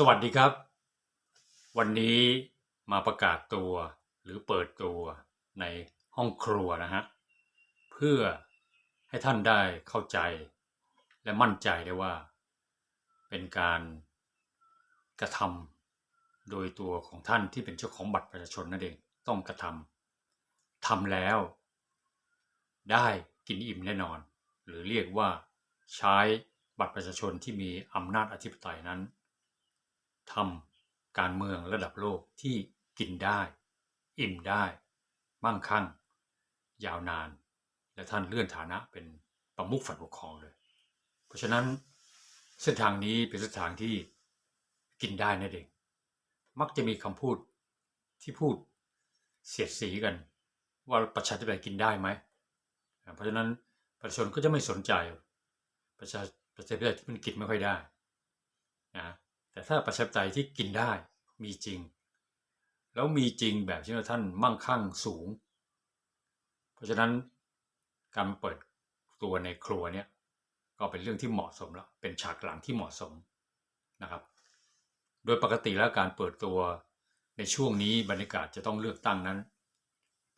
สวัสดีครับ วันนี้มาประกาศตัวหรือเปิดตัวในห้องครัวนะฮะ เพื่อให้ท่านได้เข้าใจและมั่นใจได้ว่า เป็นการกระทำโดยตัวของท่านที่เป็นเจ้าของบัตรประชาชนนั่นเองต้องกระทำทำแล้ว ได้กินอิ่มแน่นอน หรือเรียกว่าใช้บัตรประชาชนที่มีอำนาจอธิปไตยนั้น ทำการเมืองระดับโลกที่กินได้ อิ่มได้ มั่งคั่ง ยาวนาน และท่านเลื่อนฐานะเป็นประมุขฝ่ายปกครองเลย เพราะฉะนั้นเส้นทางนี้เป็นเส้นทางที่กินได้นั่นเอง มักจะมีคำพูดที่พูดเสียดสีกัน ว่าประชาธิปไตยกินได้ไหม เพราะฉะนั้นประชาชนก็จะไม่สนใจ ประชาประชาธิปไตยที่มันกินไม่ค่อยได้นะ แต่ถ้าประชาธิปไตยที่กินได้มีจริง แล้วมีจริงแบบที่ท่านมั่งคั่งสูง เพราะฉะนั้นการเปิดตัวในครัวเนี่ยก็เป็นเรื่องที่เหมาะสมแล้ว เป็นฉากหลังที่เหมาะสมนะครับ โดยปกติแล้วการเปิดตัวในช่วงนี้บรรยากาศจะต้องเลือกตั้งนั้น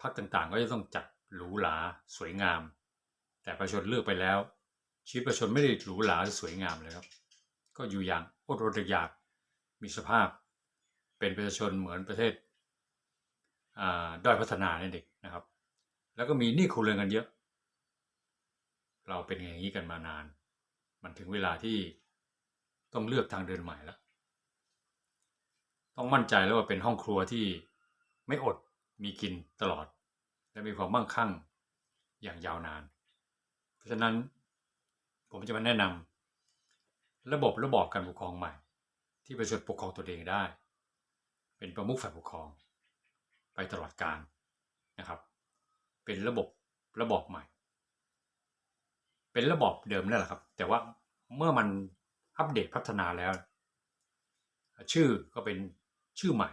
พรรคต่างๆ ก็จะต้องจัดหรูหราสวยงาม แต่ประชาชนเลือกไปแล้ว ชีวิตประชาชนไม่ได้หรูหราหรือสวยงามเลยครับ ก็อยู่อย่างอดรอยาก มีสภาพเป็นประชาชนเหมือนประเทศด้อยพัฒนาในเด็กนะครับ แล้วก็มีหนี้ครัวเรือนกันเยอะ เราเป็นอย่างนี้กันมานาน มันถึงเวลาที่ต้องเลือกทางเดินใหม่แล้ว ต้องมั่นใจแล้วว่าเป็นห้องครัวที่ไม่อดมีกินตลอด และมีความมั่งคั่งอย่างยาวนาน เพราะฉะนั้นผมจะมาแนะนำ ระบบระบอบการปกครองใหม่ ที่ประชาชนปกครองตัวเองได้ เป็นประมุขฝ่ายปกครอง ไปตลอดการนะครับ เป็นระบบระบอบใหม่ เป็นระบอบเดิมนั่นแหละครับ แต่ว่าเมื่อมันอัปเดตพัฒนาแล้ว ชื่อก็เป็นชื่อใหม่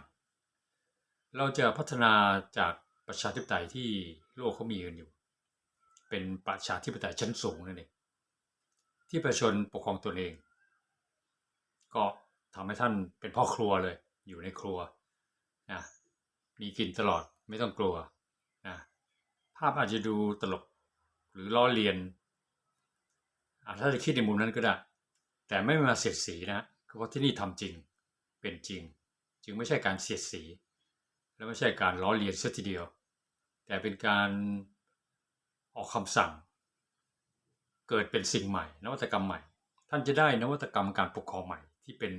เราจะพัฒนาจากประชาธิปไตยที่โลกเขามีกันอยู่ เป็นประชาธิปไตยชั้นสูงนั่นเองที่ประชาชนปกครองตัวเอง ก็ทำให้ท่านเป็นพ่อครัวเลย อยู่ในครัวนะมีกินตลอดไม่ต้องกลัวนะภาพอาจจะดูตลกหรือล้อเลียนถ้าจะคิดในมุมนั้นก็ได้ แต่ไม่มาเสียดสีนะเพราะที่นี่ทำจริงเป็นจริง จึงไม่ใช่การเสียดสี และไม่ใช่การล้อเลียนเสียทีเดียว แต่เป็นการออกคำสั่ง เกิดเป็นสิ่งใหม่ นวัตกรรมใหม่ ท่านจะได้นวัตกรรมการปกครองใหม่ ที่เป็น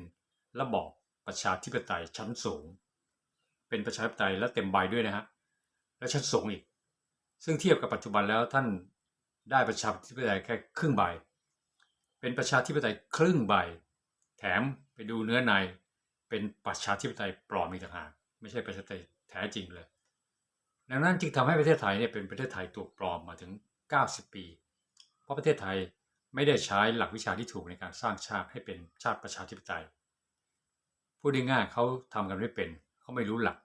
ระบอบประชาธิปไตยชั้นสูง เป็นประชาธิปไตยและเต็มใบด้วยนะฮะและชั้นสูงอีก ซึ่งเทียบกับปัจจุบันแล้วท่านได้ประชาธิปไตยแค่ครึ่งใบ เป็นประชาธิปไตยครึ่งใบ แถมไปดูเนื้อในเป็นประชาธิปไตยปลอมอีกต่างหากไม่ใช่ประชาธิปไตยแท้จริงเลย ดังนั้นจึงทำให้ประเทศไทยเนี่ยเป็นประเทศไทยตัวปลอมมาถึง 90 ปี เพราะประเทศไทย ไม่ได้ใช้หลักวิชาที่ถูกในการสร้างชาติให้เป็นชาติประชาธิปไตย พูดง่ายๆเขาทำกันไม่เป็นเขาไม่รู้หลัก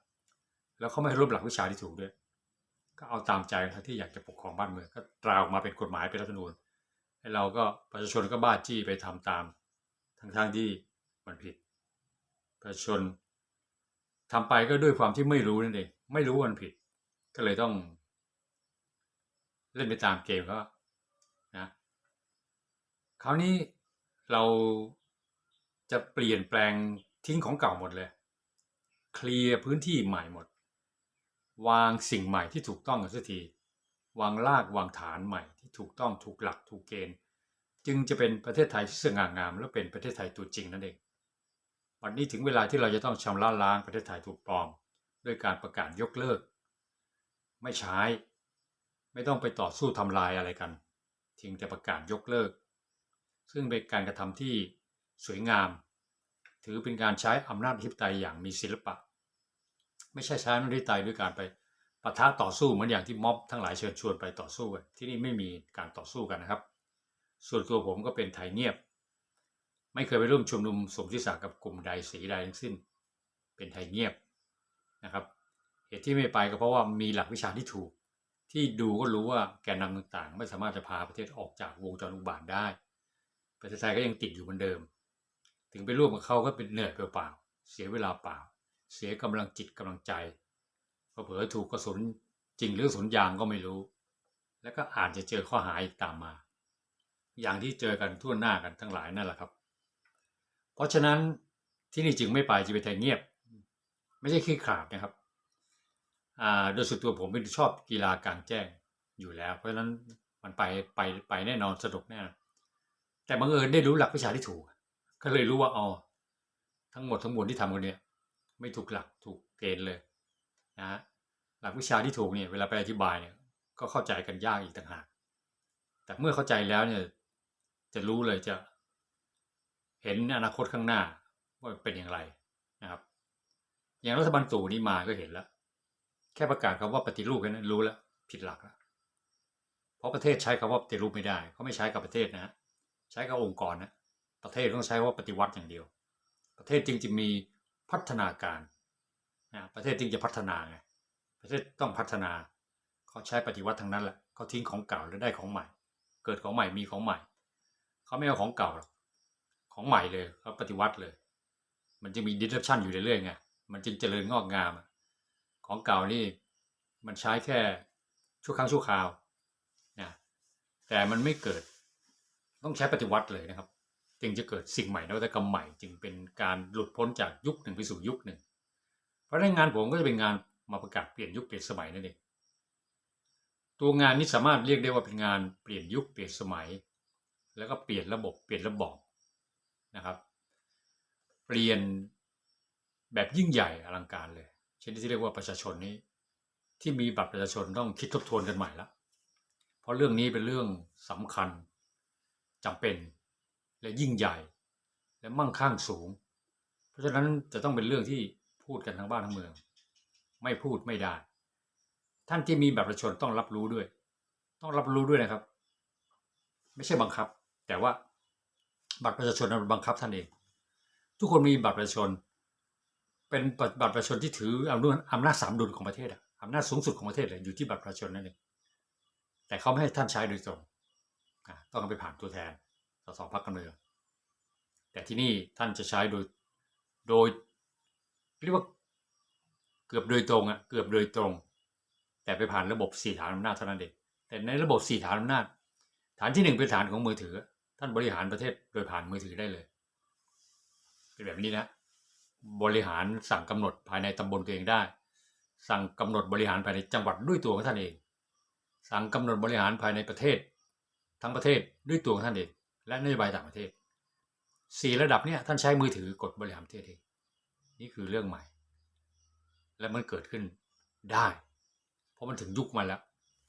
แล้วเขาไม่รู้หลักวิชาที่ถูกด้วย ก็เอาตามใจที่อยากจะปกครองบ้านเมืองก็ตราออกมาเป็นกฎหมายเป็นรัฐธรรมนูญให้เราก็ประชาชนก็บ้าจี้ไปทำตาม ทั้งๆที่มันผิด ประชาชนทำไปก็ด้วยความที่ไม่รู้นั่นเองไม่รู้มันผิด ก็เลยต้อง เล่นไปตามเกมก็ คราวนี้เราจะเปลี่ยนแปลงทิ้งของเก่าหมดเลย เคลียร์พื้นที่ใหม่หมด วางสิ่งใหม่ที่ถูกต้องกันสักที วางรากวางฐานใหม่ที่ถูกต้องถูกหลักถูกเกณฑ์ จึงจะเป็นประเทศไทยที่สง่างาม และเป็นประเทศไทยตัวจริงนั่นเองวันนี้ถึงเวลาที่เราจะต้องชำระล้างประเทศไทยถูกปลอม ด้วยการประกาศยกเลิก ไม่ใช้ ไม่ต้องไปต่อสู้ทำลายอะไรกันจึงจะประกาศยกเลิก ซึ่งเป็นการกระทำที่สวยงาม ถือเป็นการใช้อำนาจทิปไตยอย่างมีศิลปะ ไม่ใช่ใช้อำนาจทิปไตยด้วยการไปปะทะต่อสู้เหมือนอย่างที่ม็อบทั้งหลายเชิญชวนไปต่อสู้กันที่นี่ไม่มีการต่อสู้กันนะครับ ส่วนตัวผมก็เป็นไทยเงียบ ไม่เคยไปร่วมชุมนุมสมทิศากับกลุ่มใดสีใดทั้งสิ้น เป็นไทยเงียบนะครับเหตุที่ไม่ไปก็เพราะว่ามีหลักวิชาที่ถูก ที่ดูก็รู้ว่าแกนนำต่างๆ ไม่สามารถจะพาประเทศออกจากวงจรอุบาทได้ ประเทศไทยก็ยังติดอยู่เหมือนเดิม ถึงไปร่วมกับเขาก็เป็นเหนื่อยเปล่าๆเสียเวลาเปล่า เสียกำลังจิตกำลังใจเผลอถูกกระสุนจริงหรือกระสุนยางก็ไม่รู้ แล้วก็อาจจะเจอข้อหาอีกตามมา อย่างที่เจอกันทั่วหน้ากันทั้งหลายนั่นแหละครับ เพราะฉะนั้นที่นี่จึงไม่ไปจีไปไทยเงียบ ไม่ใช่ขี้ขลาดนะครับอ่าโดยส่วนตัวผมเป็นชอบกีฬากลางแจ้งอยู่แล้ว เพราะฉะนั้นมันไปไปไปแน่นอนสนุกแน่นอน แต่บังเอิญได้รู้หลักวิชาที่ถูก ก็เลยรู้ว่าอ๋อทั้งหมดทั้งมวลที่ทำกันเนี่ยไม่ถูกหลักถูกเกณฑ์เลยนะฮะหลักวิชาที่ถูกเนี่ยเวลาไปอธิบายเนี่ยก็เข้าใจกันยากอีกต่างหาก แต่เมื่อเข้าใจแล้วเนี่ยจะรู้เลยจะเห็นอนาคตข้างหน้าว่าเป็นอย่างไรนะครับ อย่างรัฐบาลตู่นี่มาก็เห็นแล้ว แค่ประกาศคำว่าปฏิรูปแค่นั้นรู้แล้ว ผิดหลักแล้วเพราะประเทศใช้คำว่าปฏิรูปไม่ได้เขาไม่ใช้กับประเทศนะฮะ ใช้กับองค์กรนะประเทศต้องใช้ว่าปฏิวัติอย่างเดียว ประเทศจึงจะมีพัฒนาการนะประเทศจึงจะพัฒนาไงประเทศต้องพัฒนาเขาใช้ปฏิวัติทั้งนั้นแหละเขาทิ้งของเก่าแล้วได้ของใหม่ เกิดของใหม่มีของใหม่เขาไม่เอาของเก่าหรอกของใหม่เลยเขาปฏิวัติเลย มันจะมีดิสรัปชันอยู่เรื่อยๆไงมันจึงเจริญงอกงาม ของเก่านี่มันใช้แค่ชั่วครั้งชั่วคราวนะแต่มันไม่เกิด ต้องใช้ปฏิวัติเลยนะครับ จึงจะเกิดสิ่งใหม่นวัตกรรมใหม่ จึงเป็นการหลุดพ้นจากยุคหนึ่งไปสู่ยุคหนึ่ง เพราะในงานผมก็จะเป็นงานมาประกาศเปลี่ยนยุคเปลี่ยนสมัยนั่นเองตัวงานนี้สามารถเรียกได้ว่าเป็นงานเปลี่ยนยุคเปลี่ยนสมัย แล้วก็เปลี่ยนระบบเปลี่ยนระบอบนะครับ เปลี่ยนแบบยิ่งใหญ่อลังการเลยเช่นที่เรียกว่าประชาชนนี้ ที่มีบัตรประชาชนต้องคิดทบทวนกันใหม่ละเพราะเรื่องนี้เป็นเรื่องสำคัญ จำเป็นและยิ่งใหญ่ และมั่งคั่งสูง เพราะฉะนั้นจะต้องเป็นเรื่องที่พูดกันทั้งบ้านทั้งเมือง ไม่พูดไม่ได้ ท่านที่มีบัตรประชาชนต้องรับรู้ด้วย ต้องรับรู้ด้วยนะครับ ไม่ใช่บังคับ แต่ว่าบัตรประชาชนมันบังคับท่านเอง ทุกคนมีบัตรประชาชน เป็นบัตรประชาชนที่ถืออำนาจอำนาจสามดุลของประเทศอะอำนาจสูงสุดของประเทศเลยอยู่ที่บัตรประชาชนนั่นเองแต่เขาไม่ให้ท่านใช้โดยตรง ต้องเอาไปผ่านตัวแทนสสพักการเมืองแต่ที่นี่ท่านจะใช้โดยโดยเรียกว่าเกือบโดยตรงอะเกือบโดยตรง แต่ไปผ่านระบบสี่ฐานอำนาจเท่านั้นเองแต่ในระบบสี่ฐานอำนาจ ฐานที่หนึ่งเป็นฐานของมือถือ ท่านบริหารประเทศโดยผ่านมือถือได้เลย เป็นแบบนี้นะ บริหารสั่งกำหนดภายในตำบลตัวเองได้ สั่งกำหนดบริหารภายในจังหวัดด้วยตัวของท่านเอง สั่งกำหนดบริหารภายในประเทศ ทั้งประเทศด้วยตัวของท่านเองและนโยบายต่างประเทศสี่ระดับเนี่ยท่านใช้มือถือกดบริหารประเทศเองนี่คือเรื่องใหม่ และมันเกิดขึ้นได้ เพราะมันถึงยุคมันแล้ว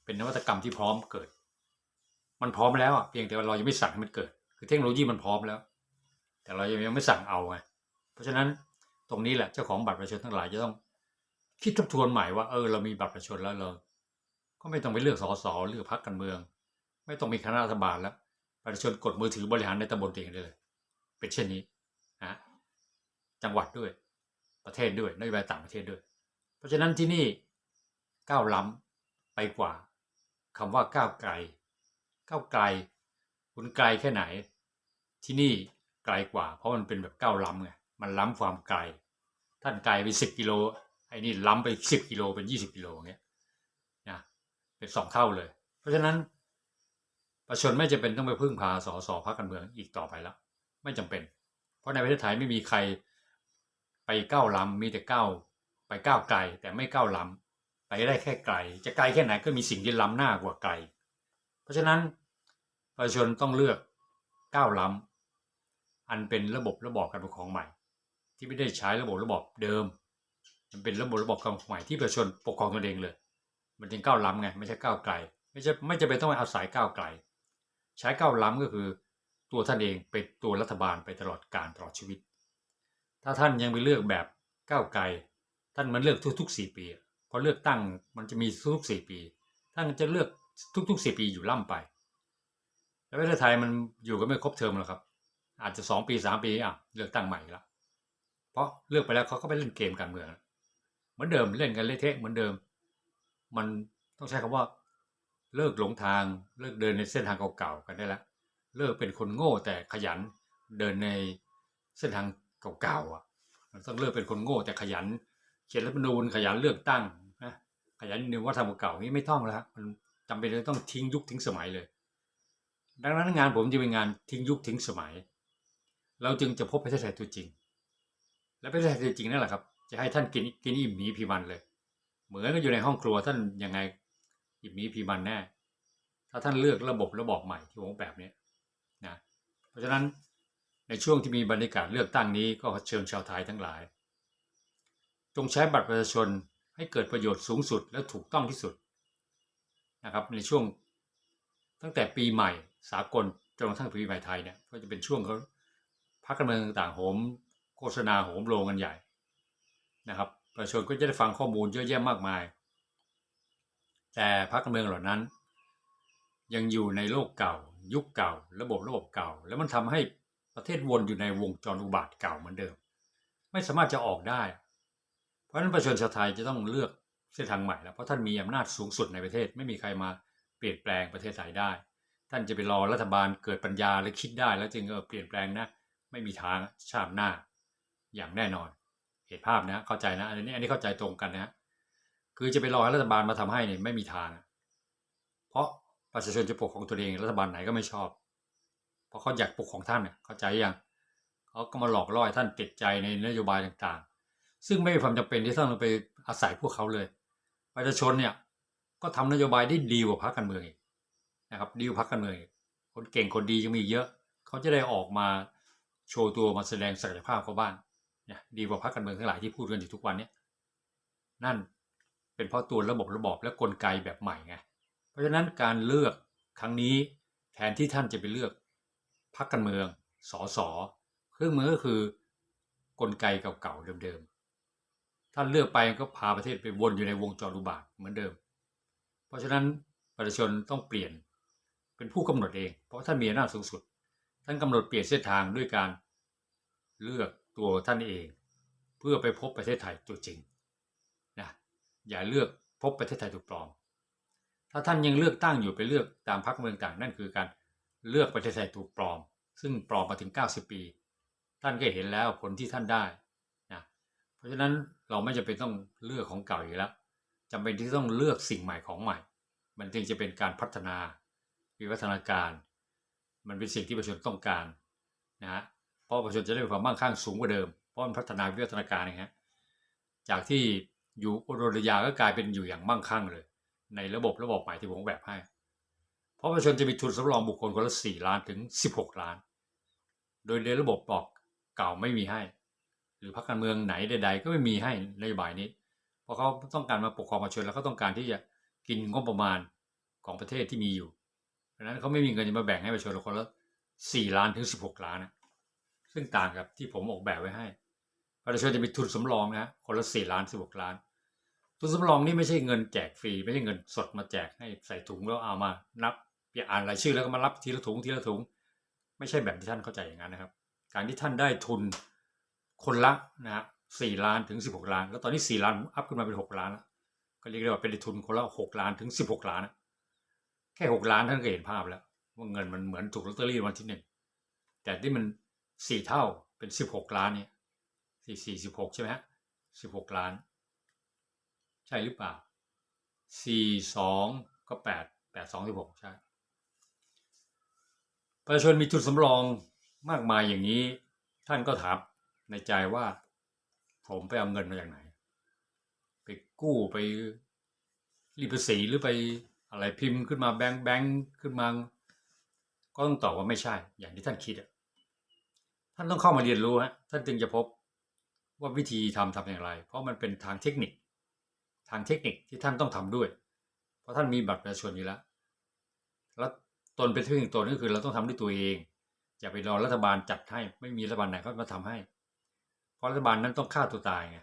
เป็นนวัตกรรมที่พร้อมเกิด มันพร้อมแล้วอะเพียงแต่ว่าเรายังไม่สั่งให้มันเกิด คือเทคโนโลยีมันพร้อมแล้ว แต่เรายังไม่สั่งเอาไงเพราะฉะนั้นตรงนี้แหละเจ้าของบัตรประชาชนทั้งหลายจะต้องคิดทบทวนใหม่ว่าเออเรามีบัตรประชาชนแล้วเรา ก็ไม่ต้องไปเลือกสสเลือกพรรคการเมือง ไม่ต้องมีคณะรัฐบาลแล้วประชาชนกดมือถือบริหารในตำบลเองได้เลย เป็นเช่นนี้นะจังหวัดด้วยประเทศด้วยนโยบายต่างประเทศด้วย เพราะฉะนั้นที่นี่ก้าวล้ำไปกว่าคำว่าก้าวไกลก้าวไกล คุณไกลแค่ไหน ที่นี่ไกลกว่า เพราะมันเป็นแบบก้าวล้ำไงมันล้ำความไกล ท่านไกลไปสิบกิโลไอ้นี่ล้ำไปสิบกิโลเป็นยี่สิบกิโลเงี้ยนะเป็นสองเท่าเลย เพราะฉะนั้น ประชาชนไม่จำเป็นต้องไปพึ่งพาสสพรรคการเมืองอีกต่อไปแล้วไม่จำเป็น เพราะในประเทศไทยไม่มีใครไปก้าวล้ำมีแต่ก้าวไปก้าวไกลแต่ไม่ก้าวล้ำไปได้แค่ไกล จะไกลแค่ไหนก็มีสิ่งที่ล้ำหน้ากว่าไกล เพราะฉะนั้นประชาชนต้องเลือกก้าวล้ำอันเป็นระบบระบอบการปกครองใหม่ ที่ไม่ได้ใช้ระบบระบอบเดิม มันเป็นระบบระบอบการปกครองใหม่ที่ประชาชนปกครองตนเองเลย มันจึงก้าวล้ำไงไม่ใช่ก้าวไกล ไม่ใช่ไม่จำเป็นต้องไปอาศัยก้าวไกล ใช้ก้าวล้ำก็คือตัวท่านเองเป็นตัวรัฐบาลไปตลอดการตลอดชีวิต ถ้าท่านยังไปเลือกแบบก้าวไกล ท่านมันเลือกทุกๆสี่ปีพอเลือกตั้งมันจะมีทุกๆสี่ปี ท่านจะเลือกทุกๆสี่ปีอยู่ล่ำไป แล้วประเทศไทยมันอยู่กันไม่ครบเทอมหรอกครับ อาจจะสองปีสามปีอะเลือกตั้งใหม่ละเพราะเลือกไปแล้วเขาก็ไปเล่นเกมการเมืองเหมือนเดิมเล่นกันเละเทะเหมือนเดิม มันต้องใช้คำว่า เลิกหลงทางเลิกเดินในเส้นทางเก่าๆกันได้แล้วเลิกเป็นคนโง่แต่ขยันเดินในเส้นทางเก่าๆอะมันต้องเลือกเป็นคนโง่แต่ขยัน เขียนรัฐธรรมนูญขยันเลือกตั้งนะขยันนึกว่าทำเก่านี่ไม่ต้องแล้วมันจำเป็นเลยต้องทิ้งยุคทิ้งสมัยเลย ดังนั้นงานผมจะเป็นงานทิ้งยุคทิ้งสมัย เราจึงจะพบประเทศไทยตัวจริง และประเทศไทยตัวจริงนั่นแหละครับ จะให้ท่านกินกินอิ่มหมีพีมันเลย เหมือนกับอยู่ในห้องครัวท่านยังไง อิ่มหมีพีมันแน่ ถ้าท่านเลือกระบบระบอบใหม่ที่ผมแบบนี้นะเพราะฉะนั้นในช่วงที่มีบรรยากาศเลือกตั้งนี้ก็เชิญชาวไทยทั้งหลาย จงใช้บัตรประชาชนให้เกิดประโยชน์สูงสุดและถูกต้องที่สุดนะครับในช่วงตั้งแต่ปีใหม่สากลจนกระทั่งปีใหม่ไทยเนี่ยก็จะเป็นช่วงเขาพักการเมืองต่างๆโหมโฆษณาโหมโรงกันใหญ่นะครับประชาชนก็จะได้ฟังข้อมูลเยอะแยะมากมาย แต่พรรคการเมืองเหล่านั้น ยังอยู่ในโลกเก่า ยุคเก่า ระบบระบบเก่า แล้วมันทำให้ประเทศวนอยู่ในวงจรอุบาทเก่าเหมือนเดิม ไม่สามารถจะออกได้ เพราะฉะนั้นประชาชนชาวไทยจะต้องเลือกเส้นทางใหม่แล้วเพราะท่านมีอำนาจสูงสุดในประเทศ ไม่มีใครมาเปลี่ยนแปลงประเทศไทยได้ ท่านจะไปรอรัฐบาลเกิดปัญญาและคิดได้แล้วจึงเออเปลี่ยนแปลงนะไม่มีทางชาติหน้าอย่างแน่นอน เหตุภาพนะเข้าใจนะอันนี้อันนี้เข้าใจตรงกันนะ คือจะไปรอให้รัฐบาลมาทำให้เนี่ยไม่มีทาง เพราะประชาชนจะปกครองตัวเองรัฐบาลไหนก็ไม่ชอบ เพราะเขาอยากปกครองท่านเนี่ยเข้าใจยังเขาก็มาหลอกล่อให้ท่านติดใจในนโยบายต่างๆ ซึ่งไม่มีความจำเป็นที่ท่านไปอาศัยพวกเขาเลย ประชาชนเนี่ยก็ทำนโยบายได้ดีกว่าพรรคการเมืองนะครับดีกว่าพรรคการเมืองคนเก่งคนดียังมีเยอะ เขาจะได้ออกมาโชว์ตัวมาแสดงศักยภาพเขาบ้างเนี่ยดีกว่าพรรคการเมืองทั้งหลายที่พูดกันอยู่ทุกวันเนี่ยนั่น เป็นเพราะตัวระบบระบอบและกลไกแบบใหม่ไงเพราะฉะนั้นการเลือกครั้งนี้แทนที่ท่านจะไปเลือกพรรคการเมืองสสเครื่องมือก็คือกลไกเก่าๆเดิมๆท่านเลือกไปก็พาประเทศไปวนอยู่ในวงจรอุบาทเหมือนเดิม เพราะฉะนั้นประชาชนต้องเปลี่ยนเป็นผู้กำหนดเอง เพราะท่านมีอำนาจสูงสุด ท่านกำหนดเปลี่ยนเส้นทางด้วยการเลือกตัวท่านเอง เพื่อไปพบประเทศไทยตัวจริง อย่าเลือกพบประเทศไทยถูกปลอม ถ้าท่านยังเลือกตั้งอยู่ไปเลือกตามพรรคเมืองต่างนั่นคือการเลือกประเทศไทยถูกปลอม ซึ่งปลอมมาถึง 90 ปี ท่านก็เห็นแล้วผลที่ท่านได้นะเพราะฉะนั้นเราไม่จำเป็นต้องเลือกของเก่าอีกแล้วจำเป็นที่ต้องเลือกสิ่งใหม่ของใหม่ มันจึงจะเป็นการพัฒนาวิวัฒนาการ มันเป็นสิ่งที่ประชาชนต้องการนะฮะเพราะประชาชนจะได้ความมั่งคั่งสูงกว่าเดิมเพราะมันพัฒนาวิวัฒนาการนะฮะจากที่ อยู่โรดยาก็กลายเป็นอยู่อย่างมั่งคั่งเลย ในระบบระบบใหม่ที่ผมแบบให้ เพราะประชาชนจะมีทุนสำรองบุคคลคนละสี่ล้านถึงสิบหกล้าน โดยในระบบบอกเก่าไม่มีให้ หรือพรรคการเมืองไหนใด ๆ ก็ไม่มีให้นโยบายนี้ เพราะเขาต้องการมาปกครองประชาชนแล้วก็ต้องการที่จะกินงบประมาณของประเทศที่มีอยู่เพราะฉะนั้นเขาไม่มีเงินจะมาแบ่งให้ประชาชนคนละสี่ล้านถึงสิบหกล้านนะซึ่งต่างกับที่ผมออกแบบไว้ให้ประชาชนจะมีทุนสำรองนะคนละสี่ล้านสิบหกล้าน ทุนสำรองนี่ไม่ใช่เงินแจกฟรีไม่ใช่เงินสดมาแจกให้ใส่ถุงแล้วเอามานับอ่านรายชื่อแล้วก็มารับทีละถุงทีละถุง ไม่ใช่แบบที่ท่านเข้าใจอย่างนั้นนะครับ การที่ท่านได้ทุนคนละนะฮะสี่ล้านถึงสิบหกล้าน แล้วตอนนี้สี่ล้านอัพขึ้นมาเป็นหกล้านแล้วก็เรียกได้ว่าเป็นทุนคนละหกล้านถึงสิบหกล้านนะแค่หกล้านท่านก็เห็นภาพแล้ว ว่าเงินมันเหมือนถูกลอตเตอรี่วันที่หนึ่งแต่ที่มันสี่เท่าเป็นสิบหกล้านเนี่ยสี่สี่สิบหกใช่ไหมฮะสิบหกล้าน ใช่หรือเปล่าสี่สองก็แปดแปดสองสิบหกใช่ ประชาชนมีทุนสำรองมากมายอย่างนี้ ท่านก็ถามในใจว่า ผมไปเอาเงินมาจากไหน ไปกู้ไปรีภาษีหรือไปอะไรพิมพ์ขึ้นมาแบงค์แบงค์ขึ้นมา ก็ต้องตอบว่าไม่ใช่ อย่างที่ท่านคิดอะท่านต้องเข้ามาเรียนรู้ฮะท่านจึงจะพบว่าวิธีทำทำอย่างไร เพราะมันเป็นทางเทคนิค ทางเทคนิคที่ท่านต้องทำด้วย เพราะท่านมีบัตรประชาชนอยู่แล้ว แล้วตนเป็นเทคนิคตัวนี่คือเราต้องทำด้วยตัวเอง อย่าไปรอรัฐบาลจัดให้ ไม่มีรัฐบาลไหนเขามาทำให้ เพราะรัฐบาลนั้นต้องฆ่าตัวตายไง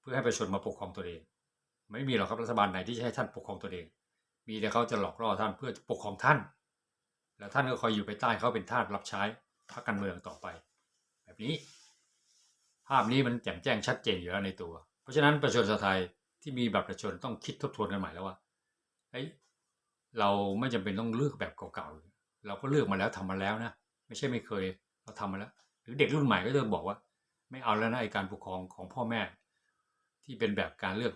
เพื่อให้ประชาชนมาปกครองตัวเอง ไม่มีหรอกครับรัฐบาลไหนที่จะให้ท่านปกครองตัวเอง มีแต่เขาจะหลอกล่อท่านเพื่อปกครองท่าน แล้วท่านก็คอยอยู่ไปใต้เขาเป็นทาสรับใช้พรรคการเมืองต่อไป แบบนี้ ภาพนี้มันแจ่มแจ้งชัดเจนอยู่แล้วในตัว เพราะฉะนั้นประชาชนชาวไทย ที่มีบัตรประชาชนต้องคิดทบทวนกันใหม่แล้วว่าเฮ้ยเราไม่จำเป็นต้องเลือกแบบเก่าๆ เราก็เลือกมาแล้วทำมาแล้วนะ ไม่ใช่ไม่เคยเราทำมาแล้ว หรือเด็กรุ่นใหม่ก็จะบอกว่า ไม่เอาแล้วนะไอการปกครองของพ่อแม่ ที่เป็นแบบการเลือก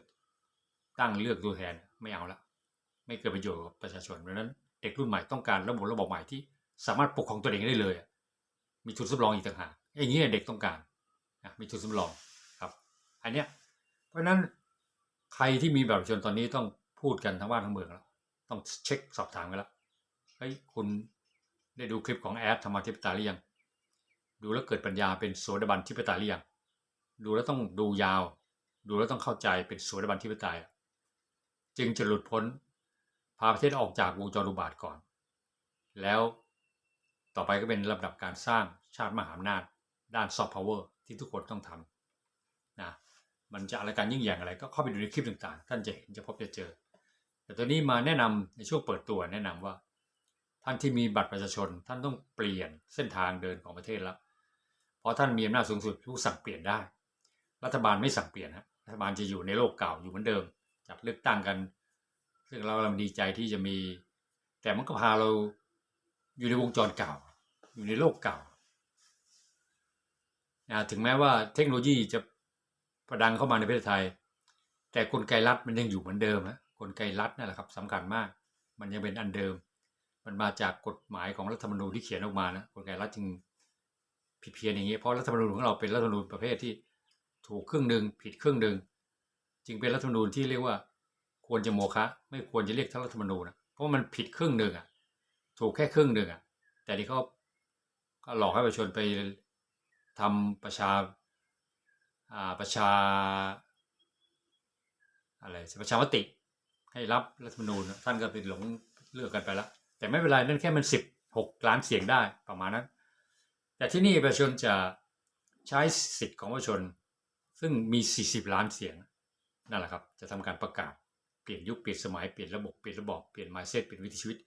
ตั้งเลือกตัวแทนไม่เอาละไม่เกิดประโยชน์กับประชาชนเพราะนั้นเด็กรุ่นใหม่ต้องการระบบระบบใหม่ที่สามารถปกครองตัวเองได้เลย มีทุนสำรองอีกต่างหากอย่างนี้เด็กต้องการนะมีทุนสำรองครับ อันเนี้ยเพราะฉะนั้น ใครที่มีแบบประชาชนตอนนี้ต้องพูดกันทั้งบ้านทั้งเมืองแล้ว ต้องเช็คสอบถามกันแล้วเฮ้ยคุณได้ดูคลิปของแอดธรรมาธิปตยหรือยัง ดูแล้วเกิดปัญญาเป็นโสดาบันทิปตยหรือยัง ดูแล้วต้องดูยาว ดูแล้วต้องเข้าใจเป็นโสดาบันทิปไตยจึงจะหลุดพ้นพาประเทศออกจากวงจรอุบาทก่อน แล้วต่อไปก็เป็นลำดับการสร้างชาติมหาอำนาจ ด้านซอฟต์พาวเวอร์ที่ทุกคนต้องทำ มันจะอะไรการยิ่งใหญ่อะไรก็เข้าไปดูในคลิปต่างๆ ท่านจะเห็นจะพบจะเจอ แต่ตัวนี้มาแนะนำในช่วงเปิดตัวแนะนำว่า ท่านที่มีบัตรประชาชน ท่านต้องเปลี่ยนเส้นทางเดินของประเทศแล้วเพราะท่านมีอำนาจสูงสุดผู้สั่งเปลี่ยนได้ รัฐบาลไม่สั่งเปลี่ยนฮะรัฐบาลจะอยู่ในโลกเก่าอยู่เหมือนเดิมจัดเลือกตั้งกัน ซึ่งเรากำลังดีใจที่จะมี แต่มันก็พาเราอยู่ในวงจรเก่า อยู่ในโลกเก่าถึงแม้ว่าเทคโนโลยีจะ ประดังเข้ามาในประเทศไทย แต่กลไกรัฐมันยังอยู่เหมือนเดิมฮะกลไกรัฐนั่นแหละครับสำคัญมาก มันยังเป็นอันเดิม มันมาจากกฎหมายของรัฐธรรมนูญที่เขียนออกมานะกลไกรัฐจึงผิดเพี้ยนอย่างนี้เพราะรัฐธรรมนูญของเราเป็นรัฐธรรมนูญประเภทที่ถูกครึ่งหนึ่งผิดครึ่งหนึ่งจึงเป็นรัฐธรรมนูญที่เรียกว่าควรจะโมฆะไม่ควรจะเรียกทั้งรัฐธรรมนูญนะเพราะมันผิดครึ่งหนึ่งอะถูกแค่ครึ่งหนึ่งอะแต่นี่เขาก็หลอกให้ประชาชนไปทำประชา ประชาอะไรประชามติให้รับรัฐธรรมนูญท่านก็ไปหลงเลือกกันไปแล้วแต่ไม่เป็นไรนั่นแค่มันสิบหกล้านเสียงได้ประมาณนั้น แต่ที่นี่ประชาชนจะใช้สิทธิ์ของประชาชน ซึ่งมี 40 ล้านเสียงนั่นแหละครับ จะทำการประกาศเปลี่ยนยุคเปลี่ยนสมัยเปลี่ยนระบบเปลี่ยนระบอบเปลี่ยน mindset เปลี่ยนวิถีชีวิต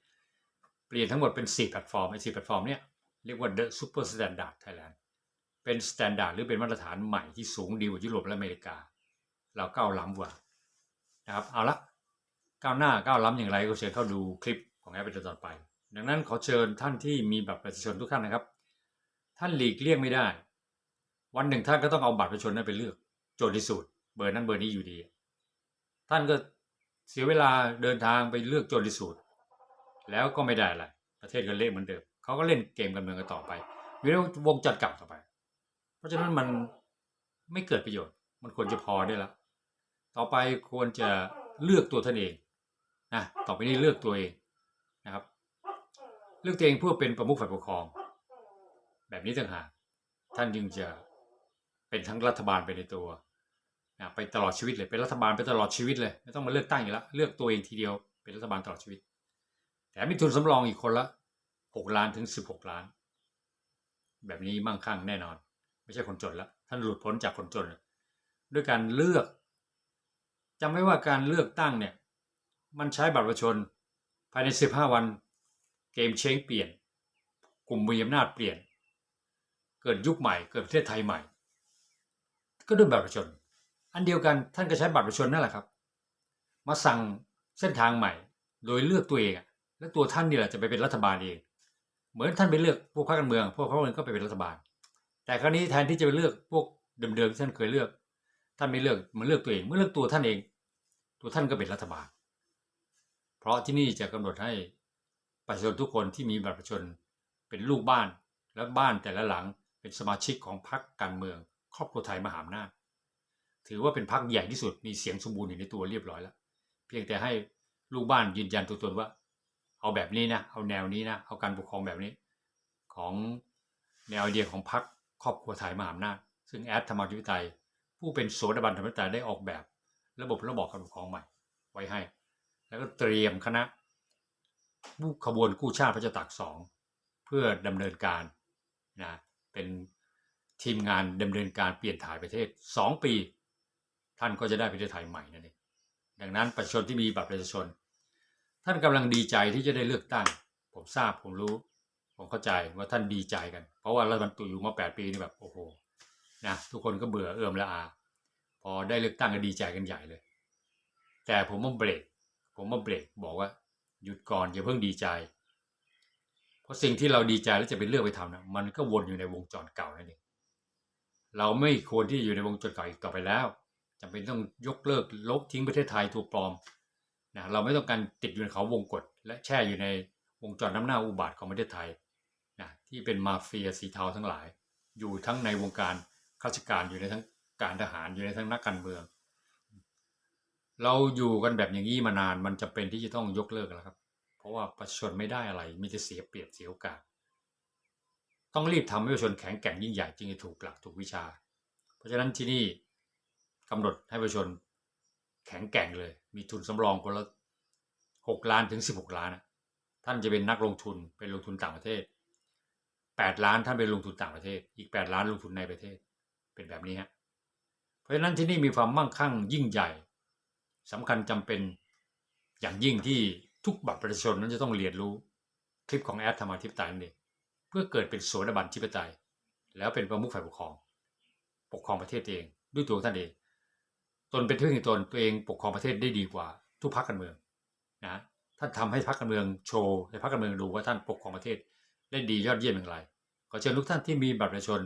เปลี่ยนทั้งหมดเป็น 4 แพลตฟอร์มไอ้4แพลตฟอร์มเนี่ยเรียกว่า The Super Standard Thailand เป็น Standard หรือเป็นมาตรฐานใหม่ที่สูงดีกว่ายุโรปและอเมริกา เราก้าวล้ำกว่านะครับเอาละก้าวหน้าก้าวล้ำอย่างไรก็เชิญเข้าดูคลิปของแอปเป็นต่อไป ดังนั้นขอเชิญท่านที่มีบัตรประชาชนทุกท่านนะครับ ท่านหลีกเลี่ยงไม่ได้ วันหนึ่งท่านก็ต้องเอาบัตรประชาชนนั้นไปเลือก โจทย์ที่สุดเบอร์นั้นเบอร์นี้อยู่ดี ท่านก็เสียเวลาเดินทางไปเลือกโจทย์ที่สุดแล้วก็ไม่ได้อะไรประเทศก็เละเหมือนเดิมเขาก็เล่นเกมการเมืองกันต่อไปวิธีวงจรเก่าต่อไป ราะฉะนั้นมันไม่เกิดประโยชน์ มันควรจะพอได้แล้ว ต่อไปควรจะเลือกตัวท่านเองนะต่อไปนี้เลือกตัวเองนะครับ เลือกตัวเองเพื่อเป็นประมุขฝ่ายปกครอง แบบนี้ต่างหากท่านจึงจะเป็นทั้งรัฐบาลไปในตัวนะไปตลอดชีวิตเลยเป็นรัฐบาลไปตลอดชีวิตเลยไม่ต้องมาเลือกตั้งอีกแล้วเลือกตัวเองทีเดียวเป็นรัฐบาลตลอดชีวิตแถมมีทุนสำรองอีกคนละหกล้านถึงสิบหกล้าน แบบนี้มั่งคั่งแน่นอน ไม่ใช่คนจนแล้วท่านหลุดพ้นจากคนจน ด้วยการเลือกจำไว้ว่าการเลือกตั้งเนี่ยมันใช้บัตรประชาชนภายในสิบห้าวันเกมเชงเปลี่ยน กลุ่มมีอำนาจเปลี่ยน เกิดยุคใหม่เกิดประเทศไทยใหม่ ก็ด้วยบัตรประชาชน อันเดียวกันท่านก็ใช้บัตรประชาชนนั่นแหละครับ มาสั่งเส้นทางใหม่ โดยเลือกตัวเองและตัวท่านนี่แหละจะไปเป็นรัฐบาลเอง เหมือนท่านไปเลือกพวกพรรคการเมือง พวกพรรคการเมืองก็ไปเป็นรัฐบาล แต่คราวนี้แทนที่จะไปเลือกพวกเดิมๆที่ท่านเคยเลือก ท่านไม่เลือกมันเลือกตัวเองเมื่อเลือกตัวท่านเอง ตัวท่านก็เป็นรัฐบาล เพราะที่นี่จะกำหนดให้ประชาชนทุกคนที่มีบัตรประชาชนเป็นลูกบ้าน และบ้านแต่ละหลังเป็นสมาชิกของพรรคการเมือง ครอบครัวไทยมหาอำนาจถือว่าเป็นพรรคใหญ่ที่สุดมีเสียงสมบูรณ์อยู่ในตัวเรียบร้อยแล้ว เพียงแต่ให้ลูกบ้านยืนยันตัวตนว่า เอาแบบนี้นะเอาแนวนี้นะเอาการปกครองแบบนี้ ของแนวไอเดียของพรรค ครอบครัวไทยมหาอำนาจซึ่งแอดธรรมาธิปไตย ผู้เป็นโสดาบันธรรมาธิปไตยได้ออกแบบ ระบบระบอบการปกครองใหม่ ไว้ให้ แล้วก็เตรียมคณะผู้ขบวนกู้ชาติพระเจ้าตากสองเพื่อดำเนินการนะเป็นทีมงานดำเนินการเปลี่ยนถ่ายประเทศ 2 ปี ท่านก็จะได้ประเทศไทยใหม่นั่นเองดังนั้นประชาชนที่มีบัตรประชาชน ท่านกำลังดีใจที่จะได้เลือกตั้ง ผมทราบผมรู้ ผมเข้าใจว่าท่านดีใจกัน เพราะว่ารัฐบาลตุอยู่มา 8 ปีนี่แบบโอ้โหนะทุกคนก็เบื่อเอื้อมละอา พอได้เลือกตั้งก็ดีใจกันใหญ่เลย แต่ผมมาเบรก ผมมาเบรกบอกว่า หยุดก่อนอย่าเพิ่งดีใจ เพราะสิ่งที่เราดีใจแล้วจะเป็นเลือกไปทำนะมันก็วนอยู่ในวงจรเก่านั่นเองเราไม่ควรที่จะอยู่ในวงจรเก่าอีกต่อไปแล้วจำเป็นต้องยกเลิกลบทิ้งประเทศไทยถูกปลอมนะเราไม่ต้องการติดอยู่ในเขาวงกฏและแช่อยู่ในวงจรน้ำหน้าอุบาทของประเทศไทย นะที่เป็นมาเฟียสีเทาทั้งหลาย อยู่ทั้งในวงการข้าราชการอยู่ในทั้งการทหารอยู่ในทั้งนักการเมือง เราอยู่กันแบบอย่างนี้มานานมันจะเป็นที่จะต้องยกเลิกแล้วครับ เพราะว่าประชาชนไม่ได้อะไรมีแต่เสียเปรียบเสียโอกาสต้องรีบทำให้ประชาชนแข็งแกร่งยิ่งใหญ่จึงจะถูกหลักถูกวิชา เพราะฉะนั้นที่นี่กำหนดให้ประชาชนแข็งแกร่งเลย มีทุนสำรองคนละหกล้านถึงสิบหกล้านนะท่านจะเป็นนักลงทุนไปลงทุนต่างประเทศ แปดล้านท่านไปลงทุนต่างประเทศ อีกแปดล้านลงทุนในประเทศ เป็นแบบนี้ฮะเพราะฉะนั้นที่นี่มีความมั่งคั่งยิ่งใหญ่สำคัญจำเป็นอย่างยิ่งที่ทุกบัตรประชาชนนั้นจะต้องเรียนรู้คลิปของแอดธรรมาธิปไตยนั่นเองเพื่อเกิดเป็นสดาบันธิปไตย แล้วเป็นประมุขฝ่ายปกครอง ปกครองประเทศเองด้วยตัวท่านเอง ตนเป็นที่พึ่งตนตัวเองปกครองประเทศได้ดีกว่า ทุกพรรคการเมืองนะท่านทำให้พรรคการเมืองโชว์ให้พรรคการเมืองดูว่าท่านปกครองประเทศ ได้ดียอดเยี่ยมอย่างไร ขอเชิญทุกท่านที่มีบัตรประชาชน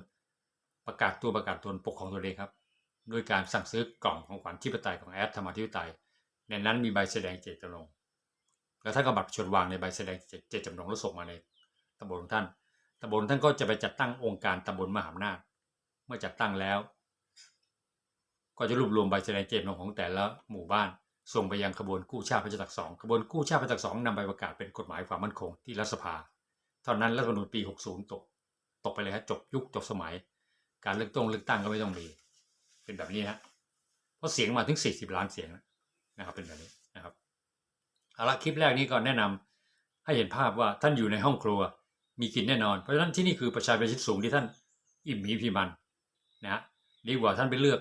ประกาศตัวประกาศตนปกครองตัวเองครับด้วยการสั่งซื้อกล่องของขวัญทิปไตยของแอดธรรมธิปไตย ในนั้นมีใบแสดงเจตจำนงแล้วท่านก็บัตรประชาชนวางในใบแสดงเจตจำนงแล้วส่งมาในตำบลของท่านตำบลท่านก็จะไปจัดตั้งองค์การตำบลมหาอำนาจ เมื่อจัดตั้งแล้ว ก็จะรวบรวมใบแสดงเจตจำนงของแต่ละหมู่บ้าน ส่งไปยังขบวนกู้ชาติพระจ้าตากสองขบวนกู้ชาติพระจ้าตากสองนำไปประกาศเป็นกฎหมายความมั่นคงที่รัฐสภา ท่านั้นรัฐธรรมนูญปี 60 ตก ตกไปเลยครับจบยุคจบสมัย การเลือกตั้งเลือกตั้งก็ไม่ต้องมี เป็นแบบนี้ฮะเพราะเสียงมาถึง 40 ล้านเสียงนะครับเป็นแบบนี้นะครับเอาละคลิปแรกนี้ก็แนะนำให้เห็นภาพว่าท่านอยู่ในห้องครัวมีกินแน่นอน เพราะฉะนั้นที่นี่คือประชาชนชั้นสูงที่ท่านอิ่มมีพีมันนะฮะดีกว่าท่านไปเลือก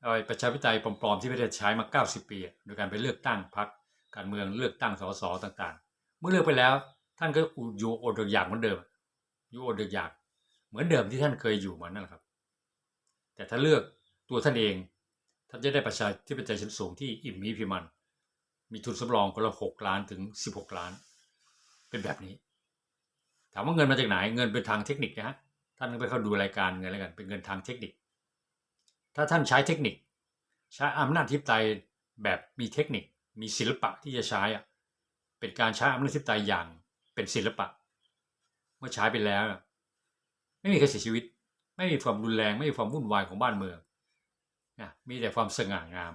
เอาประชาธิปไตยปลอมๆที่ประเทศใช้มา 90 ปี โดยการไปเลือกตั้งพรรคการเมืองเลือกตั้งสสต่างๆ เมื่อเลือกไปแล้ว ท่านก็อยู่อดอยากเหมือนเดิม อยู่อดอยากเหมือนเดิมที่ท่านเคยอยู่มานั่นแหละครับ แต่ถ้าเลือกตัวท่านเอง ท่านจะได้ประชาธิปไตยชั้นสูงที่อิ่มมีพิมัน มีทุนสำรองคนละหกล้านถึงสิบหกล้าน เป็นแบบนี้ ถามว่าเงินมาจากไหน เงินเป็นทางเทคนิคนะฮะ ท่านไปเข้าดูรายการเงินแล้วกัน เป็นเงินทางเทคนิค ถ้าท่านใช้เทคนิค ใช้อำนาจทิปไตยแบบมีเทคนิค มีศิลปะที่จะใช้อะเป็นการใช้อำนาจทิปไตยอย่าง เป็นศิลปะ เมื่อใช้ไปแล้ว ไม่มีใครเสียชีวิต ไม่มีความรุนแรงไม่มีความวุ่นวายของบ้านเมืองนะมีแต่ความสง่างาม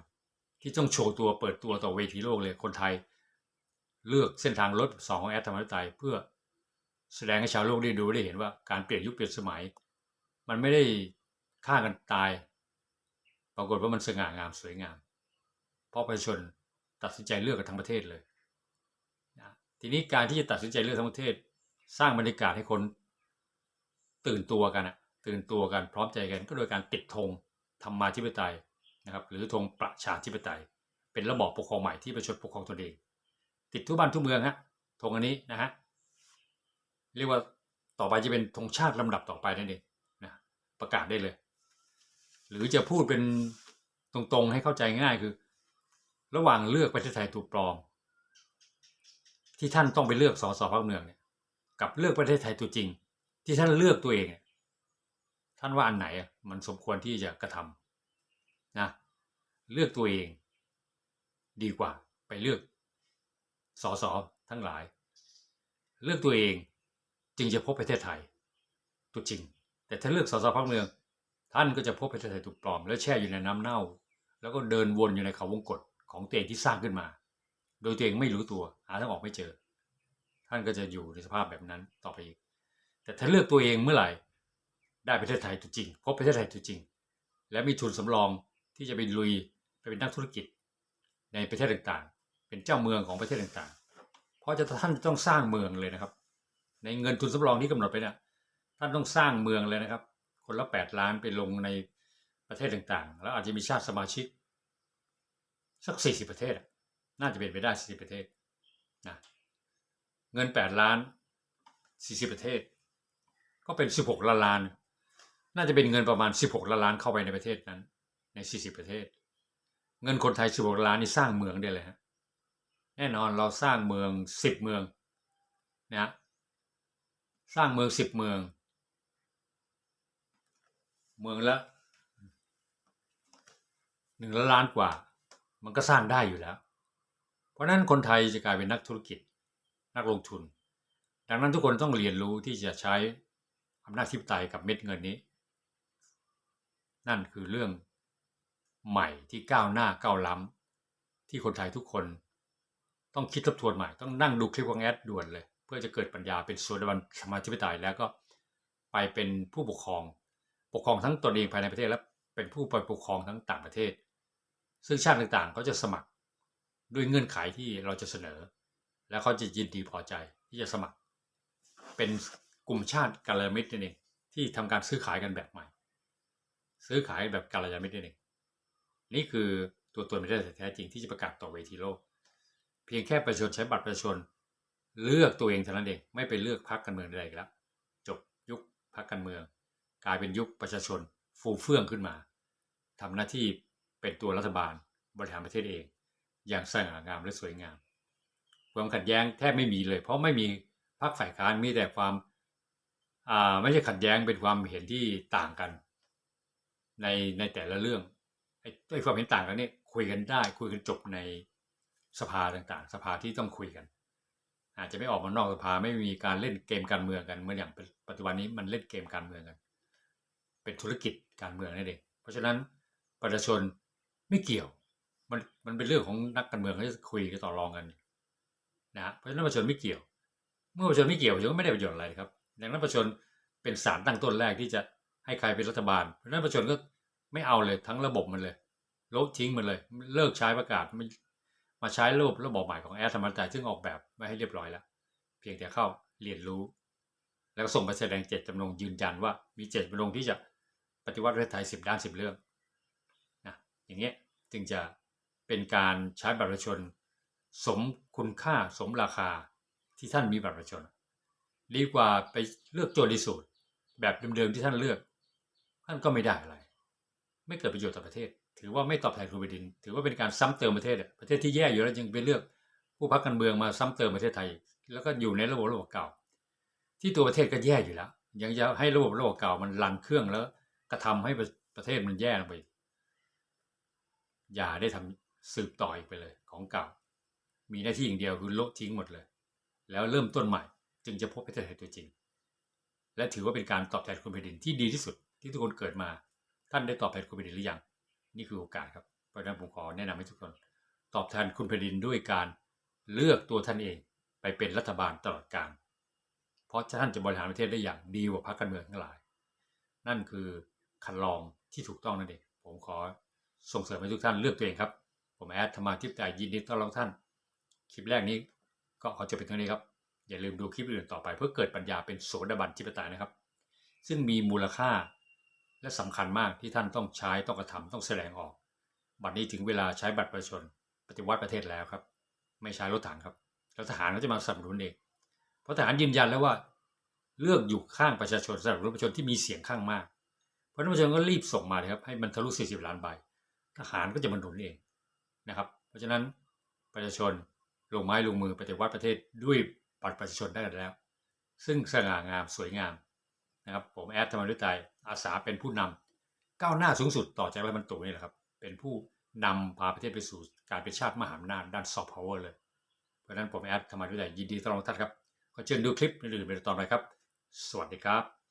ที่ต้องโชว์ตัวเปิดตัวต่อเวทีโลกเลยคนไทย เลือกเส้นทางรถสองของแอดธรรมธิปไตยเพื่อแสดงให้ชาวโลกได้ดูได้เห็นว่าการเปลี่ยนยุคเปลี่ยนสมัย มันไม่ได้ฆ่ากันตาย ปรากฏว่ามันสง่างามสวยงาม เพราะประชาชนตัดสินใจเลือกกันทั้งประเทศเลย ทีนี้การที่จะตัดสินใจเลือกทั้งประเทศ สร้างบรรยากาศให้คนตื่นตัวกันอะตื่นตัวกันพร้อมใจกัน ก็โดยการติดธงธรรมาธิปไตยนะครับหรือธงประชาธิปไตย เป็นระบอบปกครองใหม่ที่ประชาชนปกครองตนเอง ติดทุกบ้านทุกเมืองฮะธงอันนี้นะฮะเรียกว่าต่อไปจะเป็นธงชาติลำดับต่อไปนั่นเองนะประกาศได้เลย หรือจะพูดเป็นตรงๆให้เข้าใจง่ายคือ ระหว่างเลือกประเทศไทยถูกปลอม ที่ท่านต้องไปเลือกสสพักเมืองเนี่ย กับเลือกประเทศไทยตัวจริง ที่ท่านเลือกตัวเองท่านว่าอันไหนมันสมควรที่จะกระทำนะเลือกตัวเอง ดีกว่าไปเลือกสสทั้งหลาย เลือกตัวเองจึงจะพบประเทศไทยตัวจริง แต่ถ้าเลือกสสพักเมือง ท่านก็จะพบประเทศไทยถูกปลอม แล้วแช่อยู่ในน้ำเน่า แล้วก็เดินวนอยู่ในเขาวงกฏของตัวเองที่สร้างขึ้นมา โดยตัวเองไม่รู้ตัวหาทางออกไม่เจอ ท่านก็จะอยู่ในสภาพแบบนั้นต่อไปอีก แต่ถ้าเลือกตัวเองเมื่อไหร่ ได้ประเทศไทยตัวจริงพบประเทศไทยตัวจริง และมีทุนสำรองที่จะไปลุยไปเป็นนักธุรกิจ ในประเทศต่างๆ เป็นเจ้าเมืองของประเทศต่างๆ เพราะจะท่านต้องสร้างเมืองเลยนะครับ ในเงินทุนสำรองที่กำหนดไปเนี่ยท่านต้องสร้างเมืองเลยนะครับ คนละแปดล้านไปลงในประเทศต่างๆ แล้วอาจจะมีชาติสมาชิก สักสี่สิบประเทศ น่าจะเป็นไปได้สีประเทศนะเงินแปดล้านสี่สิบประเทศ ก็เป็นสิบหกล้านล้าน น่าจะเป็นเงินประมาณ 16ล้านล้านเข้าไปในประเทศนั้น ใน 40 ประเทศ เงินคนไทย 16ล้านนี่สร้างเมืองได้เลยฮะแน่นอนเราสร้างเมือง 10 เมืองนะสร้างเมืองสิบเมือง เมืองละหนึ่งล้านล้านกว่า มันก็สร้างได้อยู่แล้ว ราะนั้นคนไทยจะกลายเป็นนักธุรกิจ นักลงทุน ดังนั้นทุกคนต้องเรียนรู้ที่จะใช้อำนาจทิปไตยกับเม็ดเงินนี้ นั่นคือเรื่องใหม่ที่ก้าวหน้าก้าวล้ำที่คนไทยทุกคน ต้องคิดทบทวนใหม่ ต้องนั่งดูคลิปของแอดด่วนเลย เพื่อจะเกิดปัญญาเป็นส่วนบันสมาธิปไตยแล้วก็ไปเป็นผู้ปกครอง ปกครองทั้งตนเองภายในประเทศและเป็นผู้ไปปกครองทั้งต่างประเทศ ซึ่งชาติต่างๆเขาจะสมัคร ด้วยเงื่อนไขที่เราจะเสนอ แล้วเขาจะยินดีพอใจที่จะสมัคร เป็นกลุ่มชาติกาลยามิตรนั่นเองที่ทำการซื้อขายกันแบบใหม่ ซื้อขายแบบกาลยามิตรนั่นเองนี่คือตัวตนประเทศแท้จริงที่จะประกาศต่อเวทีโลก เพียงแค่ประชาชนใช้บัตรประชาชนเลือกตัวเองเท่านั้นเองไม่ไปเลือกพรรคการเมืองใดๆอีกแล้วจบยุคพรรคการเมือง กลายเป็นยุคประชาชน ฟูเฟื่องขึ้นมาทำหน้าที่เป็นตัวรัฐบาลบริหารประเทศเอง อย่างสง่างามและสวยงาม ความขัดแย้งแทบไม่มีเลย เพราะไม่มีพรรคฝ่ายค้านมีแต่ความอ่าไม่ใช่ขัดแย้งเป็นความเห็นที่ต่างกัน ในในแต่ละเรื่องไอ้ไอ้ความเห็นต่างกันเนี่ยคุยกันได้ คุยกันจบในสภาต่างๆ สภาที่ต้องคุยกัน อาจจะไม่ออกมานอกสภาไม่มีการเล่นเกมการเมืองกันเหมือนอย่างปัจจุบันนี้มันเล่นเกมการเมืองกัน เป็นธุรกิจการเมืองนั่นเองเพราะฉะนั้นประชาชนไม่เกี่ยว มันมันเป็นเรื่องของนักการเมืองเขาจะคุยกันต่อรองกันนะเพราะฉะนั้นประชาชนไม่เกี่ยว เมื่อประชาชนไม่เกี่ยวประชาชนก็ไม่ได้ประโยชน์อะไรครับดังนั้นประชาชนเป็นสารตั้งต้นแรกที่จะให้ใครเป็นรัฐบาล เพราะฉะนั้นประชาชนก็ไม่เอาเลยทั้งระบบมันเลยลบทิ้งมันเลย เลิกใช้ประกาศม่มาใช้ระบบระบบใหม่ของแอร์ธรรมนตซึ่งออกแบบไว้ให้เรียบร้อยแล้ว เพียงแต่เข้าเรียนรู้ แล้วส่งไปแสดงเจตจำนงยืนยันว่ามีเจตจำนงที่จะปฏิวัติประเทศไทยสิบด้านสิบเรื่องนะอย่างเงี้ยจึงจะ เป็นการใช้บัตรประชาชน สมคุณค่าสมราคาที่ท่านมีบัตรประชาชนดีกว่าไปเลือกโจทย์ดีสูตรแบบเดิมๆที่ท่านเลือก ท่านก็ไม่ได้อะไร ไม่เกิดประโยชน์ต่อประเทศ ถือว่าไม่ตอบแทนคุณแผ่นดิน ถือว่าเป็นการซ้ำเติมประเทศประเทศที่แย่อยู่แล้วยังไปเลือก ผู้พักการเมืองมาซ้ำเติมประเทศไทย แล้วก็อยู่ในระบบระบบเก่า ที่ตัวประเทศก็แย่อยู่แล้ว ยังจะให้ระบบระบบเก่ามันรันเครื่องแล้วกระทำให้ประเทศมันแย่ลงไปอย่าได้ทำ สืบต่ออีกไปเลยของเก่า มีหน้าที่อย่างเดียวคือลบทิ้งหมดเลย แล้วเริ่มต้นใหม่ จึงจะพบประเทศไทยตัวจริง และถือว่าเป็นการตอบแทนคุณแผ่นดินที่ดีที่สุดที่ทุกคนเกิดมา ท่านได้ตอบแทนคุณแผ่นดินหรือยัง นี่คือโอกาสครับเพราะฉะนั้นผมขอแนะนำให้ทุกคน ตอบแทนคุณแผ่นดินด้วยการเลือกตัวท่านเองไปเป็นรัฐบาลตลอดกาลเพราะท่านจะบริหารประเทศได้อย่างดีกว่าพรรคการเมืองทั้งหลาย นั่นคือคันลองที่ถูกต้องนั่นเองผมขอส่งเสริมให้ทุกท่านเลือกตัวเองครับ ผมแอดธรรมาทิพย์ใจยินดีต้อนรับท่าน คลิปแรกนี้ก็ขอจบเป็นเท่านี้ครับ อย่าลืมดูคลิปอื่นต่อไป เพื่อเกิดปัญญาเป็นโสดาบันจิปไตยนะครับ ซึ่งมีมูลค่าและสำคัญมากที่ท่านต้องใช้ต้องกระทำต้องแสดงออก บัดนี้ถึงเวลาใช้บัตรประชาชน ปฏิวัติประเทศแล้วครับ ไม่ใช้รถถังครับแล้วทหารก็จะมาสนับสนุนเองเพราะทหารยืนยันแล้วว่าเลือกอยู่ข้างประชาชนสำหรับประชาชนที่มีเสียงข้างมาก เพราะนั้นประชาชนก็รีบส่งมาเลยครับให้มันทะลุ 40 ล้านใบ ทหารก็จะมาหนุนเอง นะครับ เพราะฉะนั้นประชาชนลงไม้ลงมือปฏิวัติประเทศด้วยบัตรประชาชนได้แล้ว ซึ่งสง่างามสวยงามนะครับผมแอดธรรมฤทัยอาสาเป็นผู้นำก้าวหน้าสูงสุดต่อจากรัฐบรรตุนี่แหละครับ เป็นผู้นำพาประเทศไปสู่การเป็นชาติมหาอำนาจด้านซอฟต์พาวเวอร์เลย เพราะฉะนั้นผมแอดธรรมฤทัยยินดีต้อนรับท่านครับ ขอเชิญดูคลิปอื่นๆไปตอนไปครับ สวัสดีครับ